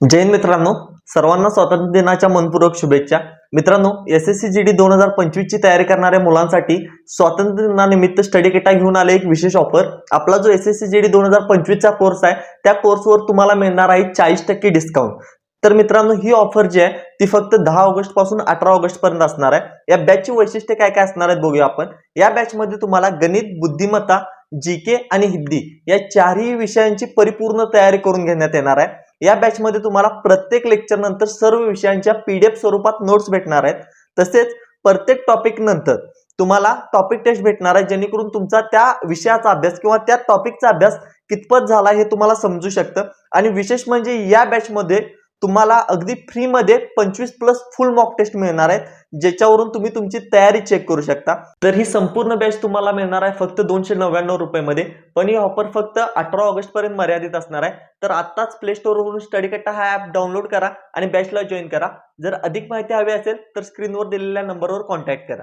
जैन मित्रांनो. सर्वांना स्वातंत्र्य दिनाच्या मनपूर्वक शुभेच्छा. मित्रांनो S S C G D दोन हजार पंचवीस ची तयारी करणाऱ्या मुलांसाठी स्वातंत्र्य दिनानिमित्त स्टडी किटा घेऊन आले एक विशेष ऑफर आपला जो S S C G D दोन हजार पंचवीस चा कोर्स आहे त्या कोर्सवर तुम्हाला मिळणार आहे चाळीस टक्के डिस्काउंट तर मित्रांनो ही ऑफर जी आहे ती फक्त दहा ऑगस्टपासून अठरा ऑगस्ट पर्यंत असणार आहे. या बॅचची वैशिष्ट्य काय काय असणार आहेत बघूया आपण. या बॅचमध्ये तुम्हाला गणित बुद्धिमत्ता जी के आणि हिंदी या चारही विषयांची परिपूर्ण तयारी करून घेण्यात येणार आहे. या बॅचमध्ये तुम्हाला प्रत्येक लेक्चर नंतर सर्व विषयांच्या पीडीएफ स्वरूपात नोट्स भेटणार आहेत. तसेच प्रत्येक टॉपिक नंतर तुम्हाला टॉपिक टेस्ट भेटणार आहे जेणेकरून तुमचा त्या विषयाचा अभ्यास किंवा त्या टॉपिकचा अभ्यास कितपत झाला हे तुम्हाला समजू शकतं. आणि विशेष म्हणजे या बॅचमध्ये तुम्हाला अगदी फ्रीमध्ये पंचवीस प्लस फुल मॉक टेस्ट मिळणार आहेत ज्याच्यावरून तुम्ही तुमची तयारी चेक करू शकता. तर ही संपूर्ण बॅच तुम्हाला मिळणार आहे फक्त दोनशे नव्याण्णव रुपयामध्ये पण ही ऑफर फक्त अठरा ऑगस्ट पर्यंत मर्यादित असणार आहे. तर आत्ताच प्ले स्टोअरवरून स्टडी कट्टा हा ॲप डाउनलोड करा आणि बॅचला जॉईन करा. जर अधिक माहिती हवी असेल तर स्क्रीनवर दिलेल्या नंबरवर कॉन्टॅक्ट करा.